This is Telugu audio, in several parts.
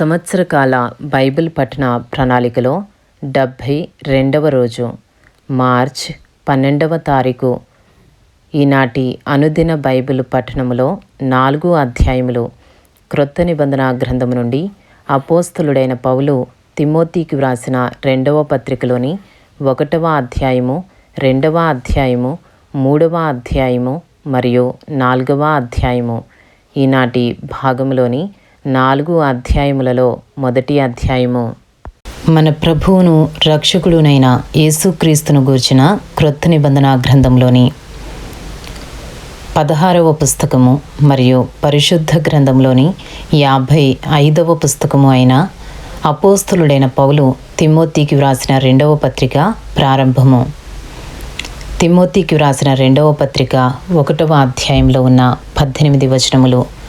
సంవత్సరకాల బైబిల్ పఠన ప్రణాళికలో డెబ్భై రెండవ రోజు మార్చ్ పన్నెండవ తారీఖు. ఈనాటి అనుదిన బైబిల్ పఠనములో నాలుగు అధ్యాయములు. క్రొత్త నిబంధన గ్రంథము నుండి అపోస్తులుడైన పౌలు తిమోతికి వ్రాసిన రెండవ పత్రికలోని ఒకటవ అధ్యాయము రెండవ అధ్యాయము మూడవ అధ్యాయము మరియు నాలుగవ అధ్యాయము. ఈనాటి భాగంలోని నాలుగు అధ్యాయములలో మొదటి అధ్యాయము. మన ప్రభువును రక్షకుడునైన యేసుక్రీస్తును గూర్చిన క్రొత్త నిబంధన గ్రంథంలోని పదహారవ పుస్తకము మరియు పరిశుద్ధ గ్రంథంలోని యాభై ఐదవ పుస్తకము అయిన అపోస్తులుడైన పౌలు తిమ్మోతికి వ్రాసిన రెండవ పత్రిక ప్రారంభము. తిమ్మోతికి వ్రాసిన రెండవ పత్రిక ఒకటవ అధ్యాయంలో ఉన్న పద్దెనిమిది వచనములు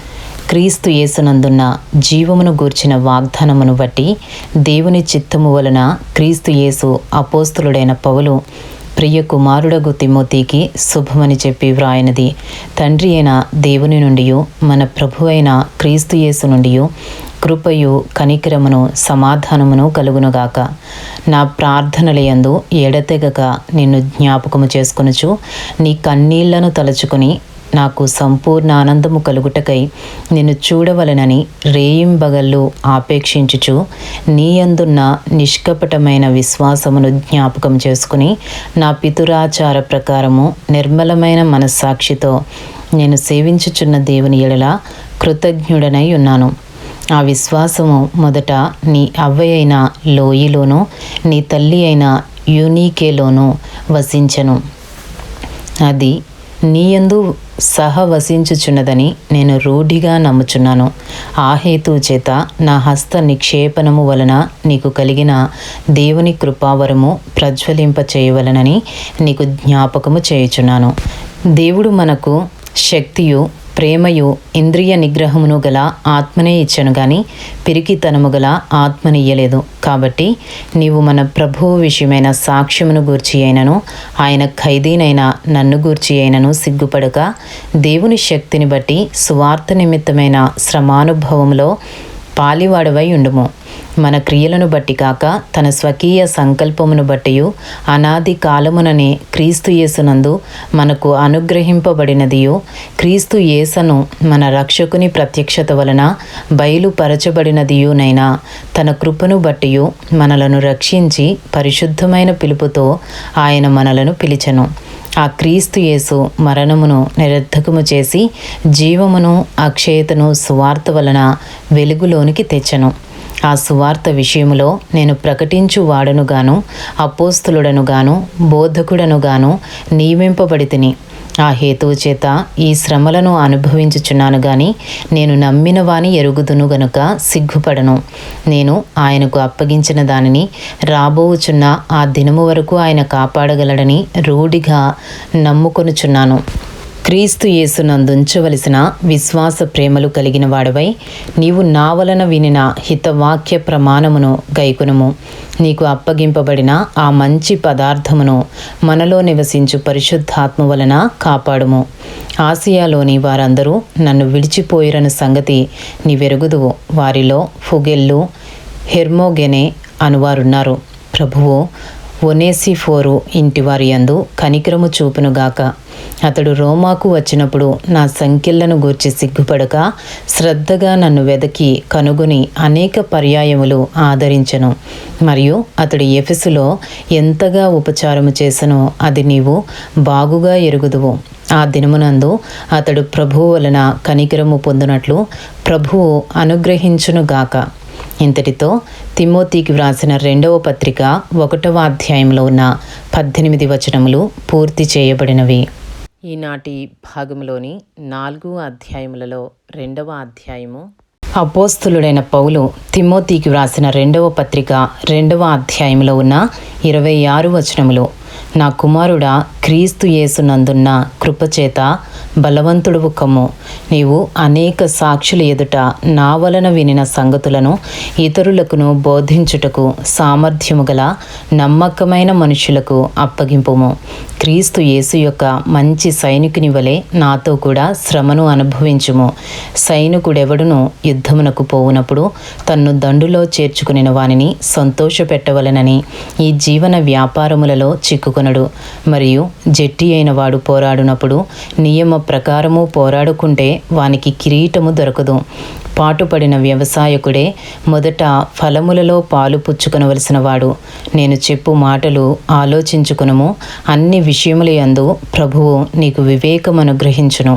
క్రీస్తు యేసునందున్న జీవమును గూర్చిన వాగ్దానమును బట్టి దేవుని చిత్తము వలన క్రీస్తు యేసు అపోస్తులుడైన పౌలు ప్రియ కుమారుడగు తిమోతికి శుభమని చెప్పి వ్రాయనది. తండ్రి అయిన దేవుని నుండి మన ప్రభు అయిన క్రీస్తు యేసు నుండి కృపయు కనికరమును సమాధానమును కలుగునుగాక. నా ప్రార్థనలయందు ఎడతెగక నిన్ను జ్ఞాపకము చేసుకొనుచు నీ కన్నీళ్ళను తలుచుకుని నాకు సంపూర్ణ ఆనందము కలుగుటకై నిన్ను చూడవలనని రేయింబగళ్ళు ఆపేక్షించుచు నీయందున్న నిష్కపటమైన విశ్వాసమును జ్ఞాపకం చేసుకుని నా పితురాచార ప్రకారము నిర్మలమైన మనస్సాక్షితో నేను సేవించుచున్న దేవుని ఎడల కృతజ్ఞుడనై ఉన్నాను. ఆ విశ్వాసము మొదట నీ అవ్వయైన లోయలోను నీ తల్లి అయిన యూనీకేలోను వసించను. అది నీయందు సహవసించుచున్నదని నేను రూఢిగా నమ్ముచున్నాను. ఆ హేతు చేత నా హస్త నిక్షేపణము వలన నీకు కలిగిన దేవుని కృపావరము ప్రజ్వలింప చేయవలనని నీకు జ్ఞాపకము చేయుచున్నాను. దేవుడు మనకు శక్తియు ప్రేమయు ఇంద్రియ నిగ్రహమును గల ఆత్మనే ఇచ్చను గాని పిరికితనము గల ఆత్మనియ్యలేదు కాబట్టి నీవు మన ప్రభువు విషయమైన సాక్ష్యమును గూర్చి అయినను ఆయన ఖైదీనైన నన్ను గూర్చి అయినను సిగ్గుపడక దేవుని శక్తిని బట్టి సువార్త నిమిత్తమైన శ్రమానుభవంలో పాలివాడవై ఉండుము. మన క్రియలను బట్టి కాక తన స్వకీయ సంకల్పమును బట్టి అనాది కాలముననే క్రీస్తు యేసునందు మనకు అనుగ్రహింపబడినదియు. క్రీస్తు యేసను మన రక్షకుని ప్రత్యక్షత వలన బయలుపరచబడినదియునైనా తన కృపను బట్టి మనలను రక్షించి పరిశుద్ధమైన పిలుపుతో ఆయన మనలను పిలిచెను. ఆ క్రీస్తు యేసు మరణమును నిరర్ధకము చేసి జీవమును అక్షయతను సువార్త వలన వెలుగులోనికి తెచ్చను. ఆ సువార్త విషయములో నేను ప్రకటించు వాడనుగాను అపోస్తులుడనుగాను బోధకుడనుగాను నియమింపబడి తిని ఆ హేతువు చేత ఈ శ్రమలను అనుభవించుచున్నాను గాని నేను నమ్మిన వాని ఎరుగుదును గనుక సిగ్గుపడను. నేను ఆయనకు అప్పగించిన దానిని రాబోవుచున్న ఆ దినము వరకు ఆయన కాపాడగలడని రూఢిగా నమ్ముకొనుచున్నాను. క్రీస్తు యేసునందుంచవలసిన విశ్వాస ప్రేమలు కలిగిన వాడవై నీవు నా వలన వినిన హితవాక్య ప్రమాణమును గైకునము. నీకు అప్పగింపబడిన ఆ మంచి పదార్థమును మనలో నివసించు పరిశుద్ధాత్మ వలన కాపాడుము. ఆసియాలోని వారందరూ నన్ను విడిచిపోయిరన్న సంగతి నీవెరుగుదువు. వారిలో ఫుగెల్లు హెర్మోగెనే అనువారున్నారు ప్రభువు ఒనేసిఫోరు ఇంటివారి యందు కనికరము చూపునుగాక. అతడు రోమాకు వచ్చినప్పుడు నా సంఖ్యలను గూర్చి సిగ్గుపడక శ్రద్ధగా నన్ను వెదకి కనుగొని అనేక పర్యాయములు ఆదరించను. మరియు అతడు ఎఫెసులో ఎంతగా ఉపచారము చేసనో అది నీవు బాగుగా ఎరుగుదువు. ఆ దినమునందు అతడు ప్రభువు వలన కనికరము పొందినట్లు ప్రభువు అనుగ్రహించునుగాక ఇంతటితో తిమోతికి వ్రాసిన రెండవ పత్రిక ఒకటవ అధ్యాయంలో ఉన్న పద్దెనిమిది వచనములు పూర్తి చేయబడినవి. ఈనాటి భాగంలోని నాలుగు అధ్యాయములలో రెండవ అధ్యాయము. అపోస్తులుడైన పౌలు తిమోతికి వ్రాసిన రెండవ పత్రిక రెండవ అధ్యాయంలో ఉన్న ఇరవై ఆరు వచనములు. నా కుమారుడా క్రీస్తు యేసునందున్న కృపచేత బలవంతుడువు కమ్ము. నీవు అనేక సాక్షుల ఎదుట నా వలన వినిన సంగతులను ఇతరులకును బోధించుటకు సామర్థ్యము గల నమ్మకమైన మనుషులకు అప్పగింపుము. క్రీస్తు యేసు యొక్క మంచి సైనికుని వలె నాతో కూడా శ్రమను అనుభవించుము. సైనికుడెవడును యుద్ధమునకు పోవునప్పుడు తన్ను దండులో చేర్చుకుని వానిని సంతోషపెట్టవలనని ఈ జీవన వ్యాపారములలో చిక్కుకొనడు మరియు జట్టి అయిన వాడు పోరాడునప్పుడు నియమ ప్రకారము పోరాడుకుంటే వానికి కిరీటము దొరకదు. పాటుపడిన వ్యవసాయకుడే మొదట ఫలములలో పాలు పుచ్చుకొనవలసిన వాడు నేను చెప్పు మాటలు ఆలోచించుకునము అన్ని విషయముల యందు ప్రభువు నీకు వివేకం అనుగ్రహించును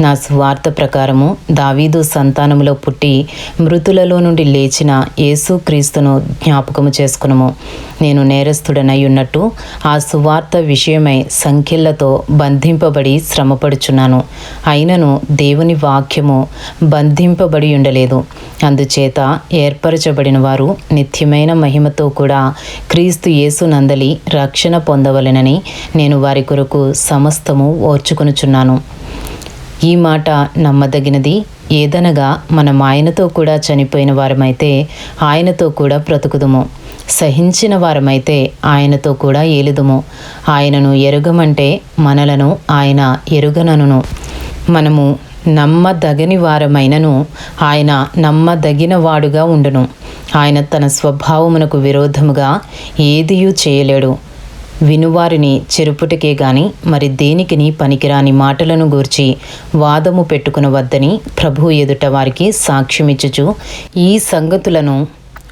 నా స్వార్థ ప్రకారము దావీదు సంతానములో పుట్టి మృతులలో నుండి లేచిన యేసుక్రీస్తును జ్ఞాపకము చేసుకునము. నేను నేరస్తుడనై ఉన్నట్టు ఆ సువార్త విషయమై సంఖ్యలతో బంధింపబడి శ్రమపడుచున్నాను. అయినను దేవుని వాక్యము బంధింపబడి ఉండలేదు. అందుచేత ఏర్పరచబడిన వారు నిత్యమైన మహిమతో కూడా క్రీస్తు యేసు నందలి రక్షణ పొందవలెనని నేను వారి కొరకు సమస్తము ఓర్చుకొనుచున్నాను. ఈ మాట నమ్మదగినది ఏదనగా మనం ఆయనతో కూడా చనిపోయిన వారమైతే ఆయనతో కూడా బ్రతుకుదుము. సహించిన వారమైతే ఆయనతో కూడా ఏలుదుము. ఆయనను ఎరుగమంటే మనలను ఆయన ఎరుగనను మనము నమ్మదగని వారమైనను. ఆయన నమ్మదగిన వాడుగా ఉండును. ఆయన తన స్వభావమునకు విరోధముగా ఏదియూ చేయలేడు. వినువారిని చెరుపుటకే గాని మరి దేనికిని పనికిరాని మాటలను గూర్చి వాదము పెట్టుకునవద్దని ప్రభు ఎదుట వారికి సాక్ష్యమిచ్చుచు ఈ సంగతులను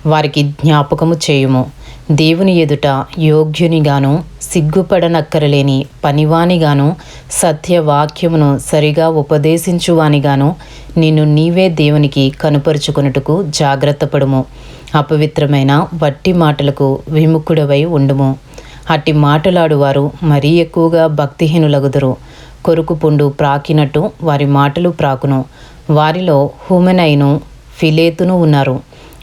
వారికి జ్ఞాపకము చేయుము. దేవుని ఎదుట యోగ్యునిగాను సిగ్గుపడనక్కరలేని పనివానిగాను సత్యవాక్యమును సరిగా ఉపదేశించువానిగాను నిన్ను నీవే దేవునికి కనుపరుచుకొనుటకు జాగ్రత్తపడుము. అపవిత్రమైన వట్టి మాటలకు విముఖుడవై ఉండుము. అట్టి మాటలాడువారు మరీ ఎక్కువగా భక్తిహీనులగుదురు. కొరుకు పుండు ప్రాకినట్టు వారి మాటలు ప్రాకును. వారిలో హుమెనైను ఫిలేతును ఉన్నారు.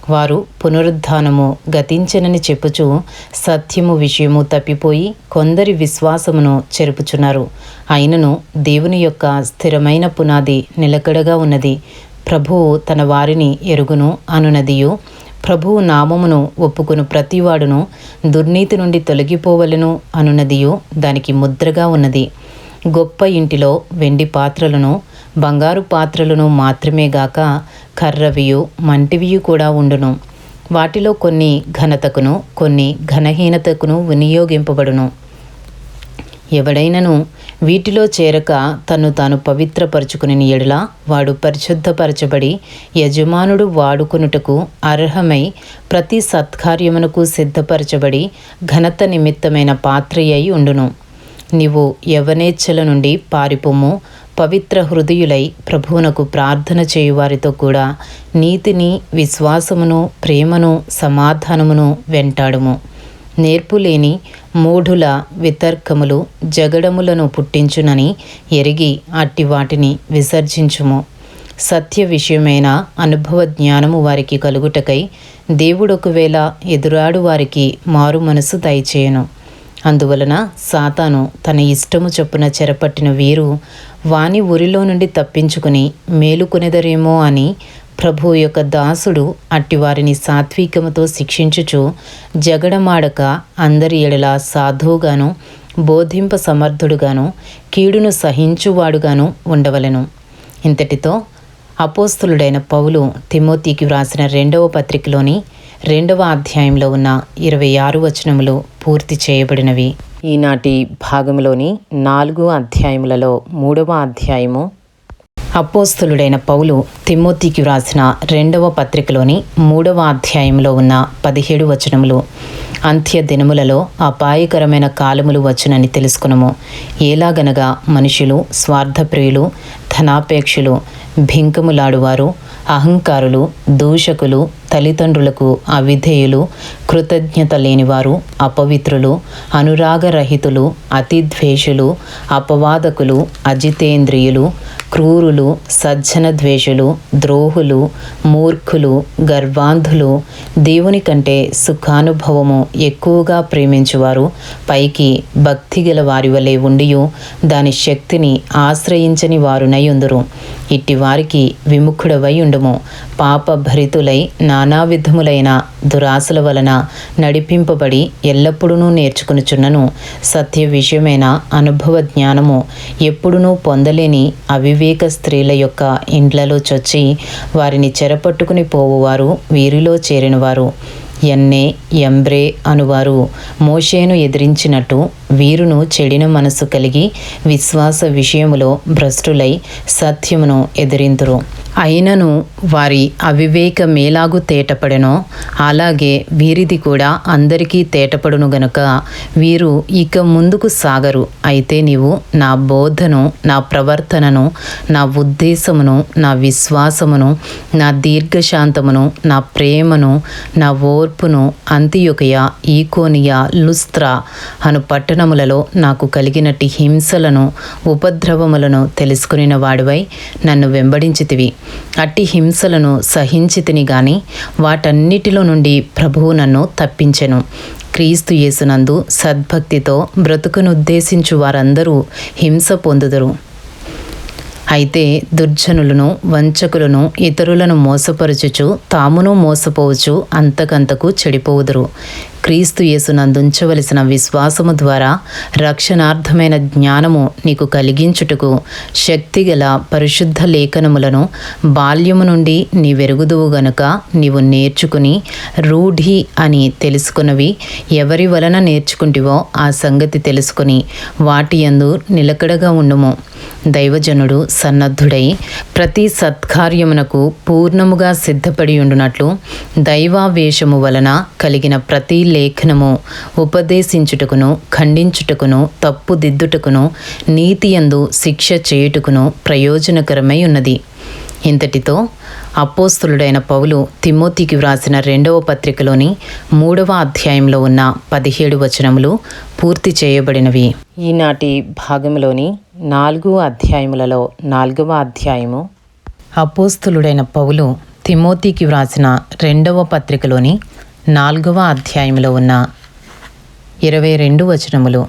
వారు పునరుద్ధానము గతించనని చెప్పుచు సత్యము విషయము తప్పిపోయి కొందరి విశ్వాసమును చెరుపుచున్నారు. అయినను దేవుని యొక్క స్థిరమైన పునాది నిలకడగా ఉన్నది. ప్రభువు తన వారిని ఎరుగును అనునదియు. ప్రభువు నామమును ఒప్పుకును ప్రతివాడును దుర్నీతి నుండి తొలగిపోవలను అనునదియు. దానికి ముద్రగా ఉన్నది. గొప్ప ఇంటిలో వెండి పాత్రలను బంగారు పాత్రలను మాత్రమే గాక కర్రవియు మంటివియు కూడా ఉండును. వాటిలో కొన్ని ఘనతకును కొన్ని ఘనహీనతకును వినియోగింపబడును. ఎవడైనను వీటిలో చేరక తను తాను పవిత్రపరచుకుని ఎడల వాడు పరిశుద్ధపరచబడి యజమానుడు వాడుకునుటకు అర్హమై ప్రతి సత్కార్యమునకు సిద్ధపరచబడి ఘనత నిమిత్తమైన పాత్రయ్యై ఉండును. నీవు యవనేచ్ఛల నుండి పారిపోము పవిత్ర హృదయులై ప్రభువునకు ప్రార్థన చేయువారితో కూడా నీతిని విశ్వాసమును ప్రేమను సమాధానమును వెంటాడుము. నేర్పులేని మూఢుల వితర్కములు జగడములను పుట్టించునని ఎరిగి అట్టి వాటిని విసర్జించుము. సత్య విషయమైన అనుభవ జ్ఞానము వారికి కలుగుటకై దేవుడు ఒకవేళ ఎదురాడు వారికి మారు మనసు దయచేయను. అందువలన సాతాను తన ఇష్టము చొప్పున చెరపట్టిన వీరు వాని ఊరిలో నుండి తప్పించుకుని మేలుకొనెదరేమో అని ప్రభు యొక్క దాసుడు అట్టివారిని సాత్వికముతో శిక్షించుచు జగడమాడక అందరి ఎడల సాధువుగాను బోధింప సమర్థుడుగాను కీడును సహించువాడుగాను ఉండవలెను. ఇంతటితో అపోస్తులుడైన పౌలు తిమోతికి వ్రాసిన రెండవ పత్రికలోని రెండవ అధ్యాయంలో ఉన్న ఇరవై ఆరు వచనములు పూర్తి చేయబడినవి. ఈనాటి భాగంలోని నాలుగు అధ్యాయములలో మూడవ అధ్యాయము. అపోస్తులుడైన పౌలు తిమ్మోతికి వ్రాసిన రెండవ పత్రికలోని మూడవ అధ్యాయంలో ఉన్న పదిహేడు వచనములు అంత్య దినములలో అపాయకరమైన కాలములు వచ్చునని తెలుసుకునము. ఏలాగనగా మనుషులు స్వార్థప్రియులు ధనాపేక్షులు భింకములాడువారు అహంకారులు దూషకులు తల్లిదండ్రులకు అవిధేయులు కృతజ్ఞత లేనివారు అపవిత్రులు అనురాగరహితులు అతిద్వేషులు అపవాదకులు అజితేంద్రియులు క్రూరులు సజ్జన ద్వేషులు ద్రోహులు మూర్ఖులు గర్వాంధులు దేవుని కంటే సుఖానుభవము ఎక్కువగా ప్రేమించువారు పైకి భక్తి గల వారి వలె ఉండియు దాని శక్తిని ఆశ్రయించని వారునై ఉందురు. ఇట్టి వారికి విముఖుడవై ఉండుము. పాప భరితులై నానా విధములైన దురాశల వలన నడిపింపబడి ఎల్లప్పుడూ నేర్చుకునుచున్నను. సత్య విషయమైన అనుభవ జ్ఞానము ఎప్పుడునూ పొందలేని అవివేక స్త్రీల యొక్క ఇండ్లలో చొచ్చి వారిని చెరపట్టుకుని పోవువారు వీరిలో చేరినవారు. ఎన్నే ఎంబ్రే అనువారు. మోషేను ఎదిరించినట్టు వీరును చెడిన మనసు కలిగి విశ్వాస విషయములో భ్రష్టులై సత్యమును ఎదిరింతురు. అయినను వారి అవివేక మేలాగు తేటపడెనో అలాగే వీరిది కూడా అందరికీ తేటపడును గనుక వీరు ఇక ముందుకు సాగరు. అయితే నీవు నా బోధను నా ప్రవర్తనను నా ఉద్దేశమును నా విశ్వాసమును నా దీర్ఘశాంతమును నా ప్రేమను నా ఓర్పును అంత్యొకయ ఈకోనియా లుస్త్రా అను పట్టణములలో నాకు కలిగినట్టి హింసలను ఉపద్రవములను తెలుసుకునిన వాడివై నన్ను వెంబడించితివి. అట్టి హింసలను సహించితిని గాని వాటన్నిటిలో నుండి ప్రభువు నన్ను తప్పించెను. క్రీస్తు యేసునందు సద్భక్తితో బ్రతుకునుద్దేశించు వారందరూ హింస పొందుదురు. అయితే దుర్జనులను వంచకులను ఇతరులను మోసపరచుచు తామును మోసపోవచ్చు అంతకంతకు చెడిపోవుదురు. క్రీస్తు యేసునందుంచవలసిన విశ్వాసము ద్వారా రక్షణార్థమైన జ్ఞానము నీకు కలిగించుటకు శక్తిగల పరిశుద్ధ లేఖనములను బాల్యము నుండి నీ వెరుగుదువు గనుక నీవు నేర్చుకుని రూఢి అని తెలుసుకున్నవి ఎవరి వలన నేర్చుకుంటివో ఆ సంగతి తెలుసుకుని వాటి యందు నిలకడగా ఉండుము. దైవజనుడు సన్నద్ధుడై ప్రతి సత్కార్యమునకు పూర్ణముగా సిద్ధపడి ఉండునట్లు దైవావేశము వలన కలిగిన ప్రతి లేఖనము ఉపదేశించుటకును ఖండించుటకును తప్పుదిద్దుటకును నీతియందు శిక్ష చేయుటకును ప్రయోజనకరమై ఉన్నది ఇంతటితో అపోస్తులుడైన పౌలు తిమోతికి వ్రాసిన రెండవ పత్రికలోని మూడవ అధ్యాయంలో ఉన్న పదిహేడు వచనములు పూర్తి చేయబడినవి. ఈనాటి భాగంలోని నాలుగు అధ్యాయములలో నాలుగవ అధ్యాయము అపోస్తులుడైన పౌలు తిమోతికి వ్రాసిన రెండవ పత్రికలోని నాలుగవ అధ్యాయంలో ఉన్న ఇరవై రెండు వచనములు.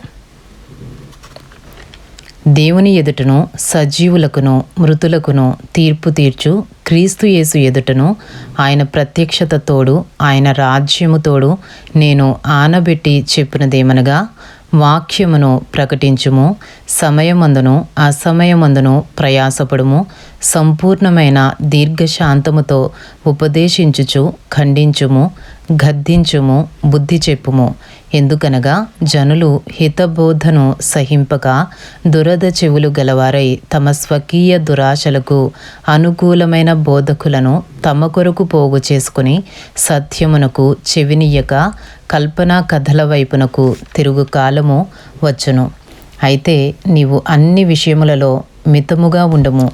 దేవుని ఎదుటను సజీవులకును మృతులకును తీర్పు తీర్చు క్రీస్తు యేసు ఎదుటను ఆయన ప్రత్యక్షత తోడు ఆయన రాజ్యము తోడు నేను ఆనబెట్టి చెప్పినదేమనగా వాక్యమును ప్రకటించుము సమయమందును అసమయమందును ప్రయాసపడుము సంపూర్ణమైన దీర్ఘశాంతముతో ఉపదేశించుచు ఖండించుము గద్దించుము బుద్ధి చెప్పుము. ఎందుకనగా జనులు హితబోధను సహింపక దురద చెవులు గలవారై తమ స్వకీయ దురాశలకు అనుకూలమైన బోధకులను తమ కొరకు పోగు చేసుకుని సత్యమునకు చెవినియ్యక కల్పనా కథల వైపునకు తిరుగు కాలము వచ్చును. అయితే నీవు అన్ని విషయములలో మితముగా ఉండము.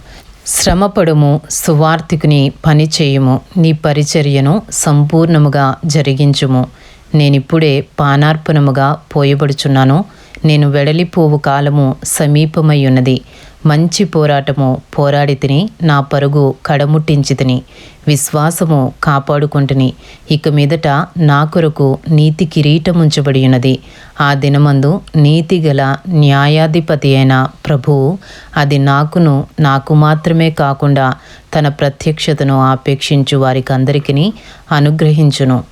శ్రమపడుము సువార్తికుని పని చేయుము నీ పరిచర్యను సంపూర్ణముగా జరిగించుము. నేనిప్పుడే పానార్పణముగా పోయబడుచున్నాను. నేను వెడలిపోవు కాలము సమీపమై ఉన్నది మంచి పోరాటము పోరాడితిని నా పరుగు కడముట్టించితిని. విశ్వాసము కాపాడుకుంటుని ఇక మీదట నా కొరకు నీతి కిరీటముంచబడి ఉన్నది ఆ దినమందు నీతి గల న్యాయాధిపతి అయిన ప్రభువు అది నాకును నాకు మాత్రమే కాకుండా తన ప్రత్యక్షతను ఆపేక్షించు వారికి అందరికీ అనుగ్రహించును.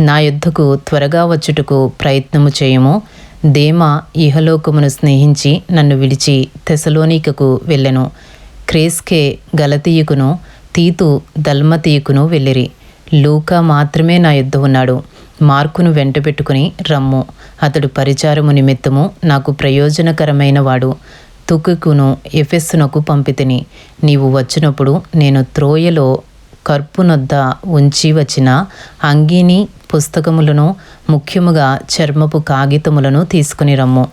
నా యుద్ధకు త్వరగా వచ్చుటకు ప్రయత్నము చేయము. దేమ ఇహలోకమును స్నేహించి నన్ను విడిచి తెసలోనికకు వెళ్ళెను. క్రేస్కే గలతీయుకును తీతు దల్మతీయుకును వెళ్ళిరి. లూకా మాత్రమే నా యుద్ధ ఉన్నాడు. మార్కును వెంట పెట్టుకుని రమ్ము. అతడు పరిచారము నిమిత్తము నాకు ప్రయోజనకరమైన వాడు. తుకుకును ఎఫెస్సునకు పంపితిని. నీవు వచ్చినప్పుడు నేను త్రోయలో కర్పునొద్ద ఉంచి వచ్చిన అంగీని పుస్తకములను ముఖ్యముగా చర్మపు కాగితములను తీసుకుని రమ్ము.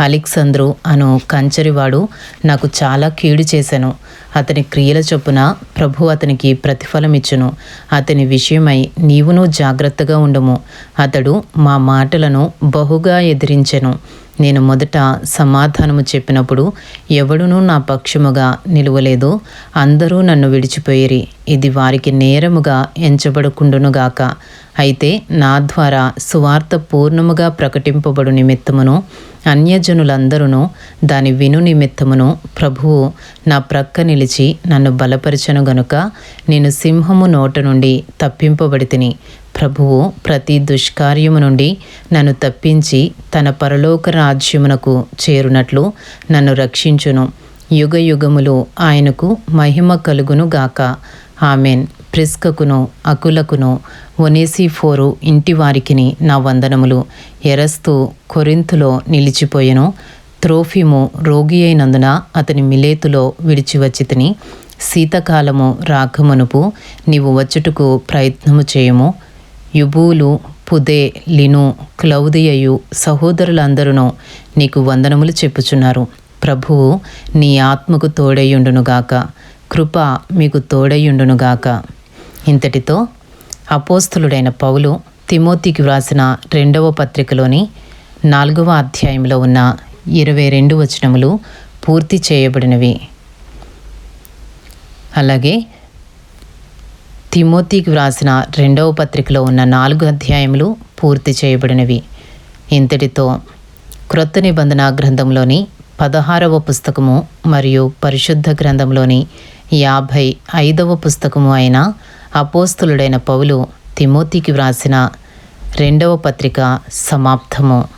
అలెక్సంద్రు అను కంచరివాడు నాకు చాలా కీడు చేశాను అతని క్రియల చొప్పున ప్రభు అతనికి ప్రతిఫలమిచ్చును అతని విషయమై నీవును జాగ్రత్తగా ఉండము. అతడు మా మాటలను బహుగా ఎదిరించెను. నేను మొదట సమాధానము చెప్పినప్పుడు ఎవడునూ నా పక్షముగా నిలువలేదు. అందరూ నన్ను విడిచిపోయిరి. ఇది వారికి నేరముగా ఎంచబడకుండునుగాక అయితే నా ద్వారా సువార్త పూర్ణముగా ప్రకటింపబడు నిమిత్తమును అన్యజనులందరూ దాని విను నిమిత్తమును ప్రభువు నా ప్రక్క నిలిచి నన్ను బలపరచను గనుక నేను సింహము నోట నుండి తప్పింపబడి తిని ప్రభువు ప్రతి దుష్కార్యము నుండి నన్ను తప్పించి తన పరలోక రాజ్యమునకు చేరునట్లు నన్ను రక్షించును. యుగ యుగములు ఆయనకు మహిమ కలుగును గాక. ఆమెన్. ప్రిస్కకును అకులకును ఒనేసిఫోరు ఇంటి వారికిని నా వందనములు. ఎరస్తు కొరింతులో నిలిచిపోయెను. త్రోఫిము రోగి అయినందున అతని మిలేతులో విడిచివచ్చితిని. శీతకాలము రాకమునుపు నీవు వచ్చుటకు ప్రయత్నము చేయము. యుబూలు పుదే లిను క్లౌదియయు సహోదరులందరూ నీకు వందనములు చెప్పుచున్నారు. ప్రభువు నీ ఆత్మకు తోడయ్యుండునుగాక కృప మీకు తోడయ్యుండునుగాక ఇంతటితో అపోస్తులుడైన పౌలు తిమోతికి వ్రాసిన రెండవ పత్రికలోని నాలుగవ అధ్యాయంలో ఉన్న ఇరవై రెండు వచనములు పూర్తి చేయబడినవి. అలాగే తిమోతికి వ్రాసిన రెండవ పత్రికలో ఉన్న నాలుగు అధ్యాయములు పూర్తి చేయబడినవి. ఇంతటితో క్రొత్త నిబంధన గ్రంథంలోని పదహారవ పుస్తకము మరియు పరిశుద్ధ గ్రంథంలోని యాభై ఐదవ పుస్తకము అయిన అపోస్తులుడైన పౌలు తిమోతికి వ్రాసిన రెండవ పత్రిక సమాప్తము.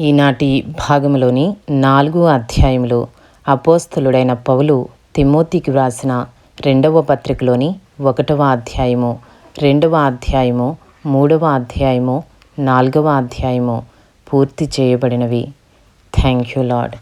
ఈనాటి భాగంలోని నాలుగు అధ్యాయములు అపోస్తులుడైన పౌలు తిమోతికి వ్రాసిన రెండవ పత్రికలోని ఒకటవ అధ్యాయము రెండవ అధ్యాయము మూడవ అధ్యాయము నాలుగవ అధ్యాయము పూర్తి చేయబడినవి. Thank you lord